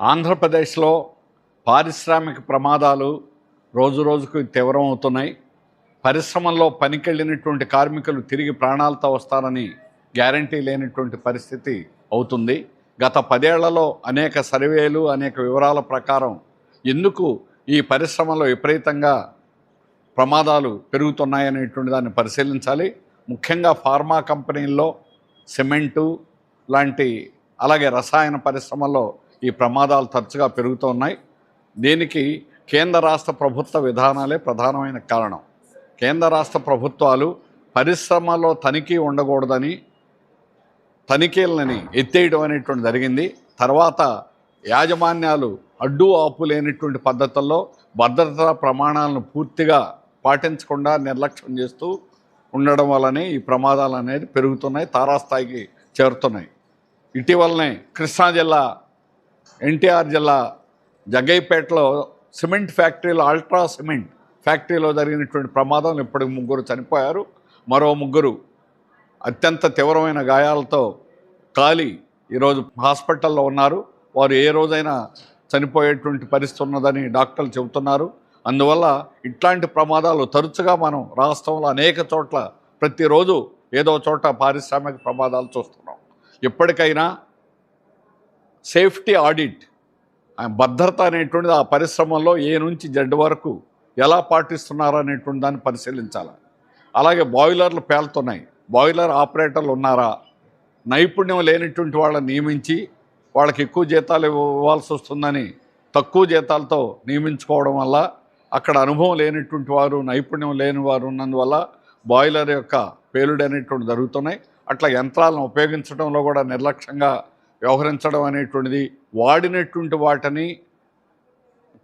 ఆంధ్రప్రదేశ్లో పారిశ్రామిక ప్రమాదాలు రోజు రోజుకు తీవ్రం అవుతున్నాయి. పరిశ్రమల్లో పనికెళ్ళినటువంటి కార్మికులు తిరిగి ప్రాణాలతో వస్తారని గ్యారంటీ లేనటువంటి పరిస్థితి అవుతుంది. గత పదేళ్ళలో అనేక సర్వేలు అనేక వివరాల ప్రకారం ఎందుకు ఈ పరిశ్రమలో విపరీతంగా ప్రమాదాలు పెరుగుతున్నాయనేటువంటి దాన్ని పరిశీలించాలి. ముఖ్యంగా ఫార్మా కంపెనీల్లో సిమెంటు లాంటి అలాగే రసాయన పరిశ్రమలో ఈ ప్రమాదాలు తరచుగా పెరుగుతూ ఉన్నాయి. దీనికి కేంద్ర రాష్ట్ర ప్రభుత్వ విధానాలే ప్రధానమైన కారణం. కేంద్ర రాష్ట్ర ప్రభుత్వాలు పరిశ్రమలో తనిఖీ ఉండకూడదని తనిఖీలని ఎత్తేయడం అనేటువంటి జరిగింది. తర్వాత యాజమాన్యాలు అడ్డు ఆపు లేనటువంటి పద్ధతుల్లో భద్రతా ప్రమాణాలను పూర్తిగా పాటించకుండా నిర్లక్ష్యం చేస్తూ ఉండడం వల్లనే ఈ ప్రమాదాలు అనేది పెరుగుతున్నాయి తారాస్థాయికి చేరుతున్నాయి. ఇటీవలనే కృష్ణా జిల్లా ఎన్టీఆర్ జిల్లా జగ్గైపేటలో సిమెంట్ ఫ్యాక్టరీలో అల్ట్రా సిమెంట్ ఫ్యాక్టరీలో జరిగినటువంటి ప్రమాదం ఇప్పటికి ముగ్గురు చనిపోయారు. మరో ముగ్గురు అత్యంత తీవ్రమైన గాయాలతో కాలి ఈరోజు హాస్పిటల్లో ఉన్నారు. వారు ఏ రోజైనా చనిపోయేటువంటి పరిస్థితి ఉన్నదని డాక్టర్లు చెబుతున్నారు. అందువల్ల ఇట్లాంటి ప్రమాదాలు తరచుగా మనం రాష్ట్రంలో అనేక చోట్ల ప్రతిరోజు ఏదో చోట పారిశ్రామిక ప్రమాదాలు చూస్తున్నాం. ఎప్పటికైనా సేఫ్టీ ఆడిట్. భద్రత అనేటువంటిది ఆ పరిశ్రమలో ఏ నుంచి జడ్ వరకు ఎలా పాటిస్తున్నారు అనేటువంటి దాన్ని పరిశీలించాలి. అలాగే బాయిలర్లు పేలుతున్నాయి. బాయిలర్ ఆపరేటర్లు ఉన్నారా? నైపుణ్యం లేనటువంటి వాళ్ళని నియమించి వాళ్ళకి ఎక్కువ జీతాలు ఇవ్వాల్సి వస్తుందని తక్కువ జీతాలతో నియమించుకోవడం వల్ల అక్కడ అనుభవం లేనటువంటి వారు నైపుణ్యం లేని వారు ఉన్నందువల్ల బాయిలర్ యొక్క పేలుడు అనేటువంటి జరుగుతున్నాయి. అట్లా యంత్రాలను ఉపయోగించడంలో కూడా నిర్లక్ష్యంగా వ్యవహరించడం అనేటువంటిది వాడినటువంటి వాటిని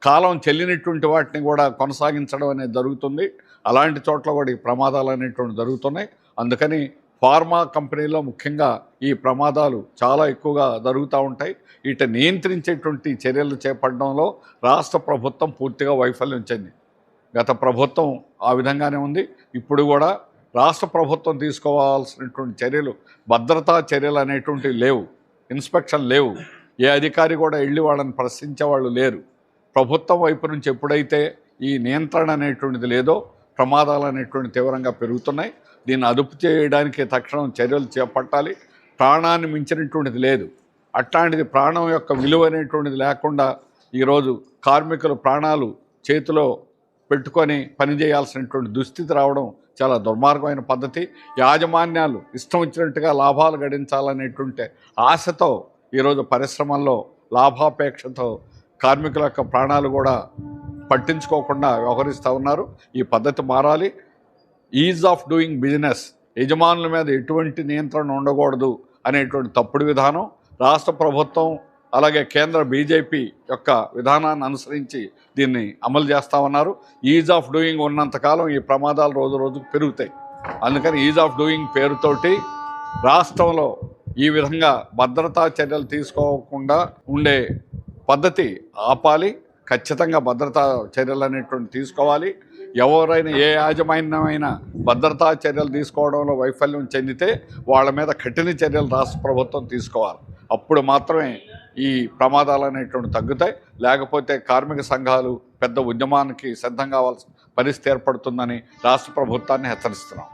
కాలం చెల్లినటువంటి వాటిని కూడా కొనసాగించడం అనేది జరుగుతుంది. అలాంటి చోట్ల కూడా ఈ ప్రమాదాలు అనేటువంటి జరుగుతున్నాయి. అందుకని ఫార్మా కంపెనీలో ముఖ్యంగా ఈ ప్రమాదాలు చాలా ఎక్కువగా జరుగుతూ ఉంటాయి. వీటి నియంత్రించేటువంటి చర్యలు చేపట్టడంలో రాష్ట్ర ప్రభుత్వం పూర్తిగా వైఫల్యం చెంది. గత ప్రభుత్వం ఆ విధంగానే ఉంది. ఇప్పుడు కూడా రాష్ట్ర ప్రభుత్వం తీసుకోవాల్సినటువంటి చర్యలు భద్రతా చర్యలు అనేటువంటివి లేవు. ఇన్స్పెక్షన్ లేవు. ఏ అధికారి కూడా వెళ్ళి వాళ్ళని ప్రశ్నించే వాళ్ళు లేరు. ప్రభుత్వం వైపు నుంచి ఎప్పుడైతే ఈ నియంత్రణ అనేటువంటిది లేదో ప్రమాదాలు అనేటువంటి తీవ్రంగా పెరుగుతున్నాయి. దీన్ని అదుపు చేయడానికి తక్షణం చర్యలు చేపట్టాలి. ప్రాణాన్ని మించినటువంటిది లేదు. అట్లాంటిది ప్రాణం యొక్క విలువ అనేటువంటిది లేకుండా ఈరోజు కార్మికులు ప్రాణాలు చేతిలో పెట్టుకొని పనిచేయాల్సినటువంటి దుస్థితి రావడం చాలా దుర్మార్గమైన పద్ధతి. యాజమాన్యాలు ఇష్టం వచ్చినట్టుగా లాభాలు గడించాలనేటువంటి ఆశతో ఈరోజు పరిశ్రమల్లో లాభాపేక్షతో కార్మికుల యొక్క ప్రాణాలు కూడా పట్టించుకోకుండా వ్యవహరిస్తూ ఉన్నారు. ఈ పద్ధతి మారాలి. Ease of doing business. యజమానుల మీద ఎటువంటి నియంత్రణ ఉండకూడదు అనేటువంటి తప్పుడు విధానం. రాష్ట్ర ప్రభుత్వం అలాగే కేంద్ర బీజేపీ యొక్క విధానాన్ని అనుసరించి దీన్ని అమలు చేస్తా ఉన్నారు ఈజ్ ఆఫ్ డూయింగ్ ఉన్నంతకాలం ఈ ప్రమాదాలు రోజు రోజుకు పెరుగుతాయి. అందుకని ఈజ్ ఆఫ్ డూయింగ్ పేరుతోటి రాష్ట్రంలో ఈ విధంగా భద్రతా చర్యలు తీసుకోకుండా ఉండే పద్ధతి ఆపాలి. ఖచ్చితంగా భద్రతా చర్యలు అనేటువంటి తీసుకోవాలి. ఎవరైనా ఏ యాజమాన్యమైన భద్రతా చర్యలు తీసుకోవడంలో వైఫల్యం చెందితే వాళ్ళ మీద కఠిన చర్యలు రాష్ట్ర ప్రభుత్వం తీసుకోవాలి. అప్పుడు మాత్రమే ఈ ప్రమాదాలు అనేటువంటి తగ్గుతాయి. లేకపోతే కార్మిక సంఘాలు పెద్ద ఉద్యమానికి సిద్ధం కావాల్సిన పరిస్థితి ఏర్పడుతుందని రాష్ట్ర ప్రభుత్వాన్ని హెచ్చరిస్తున్నాం.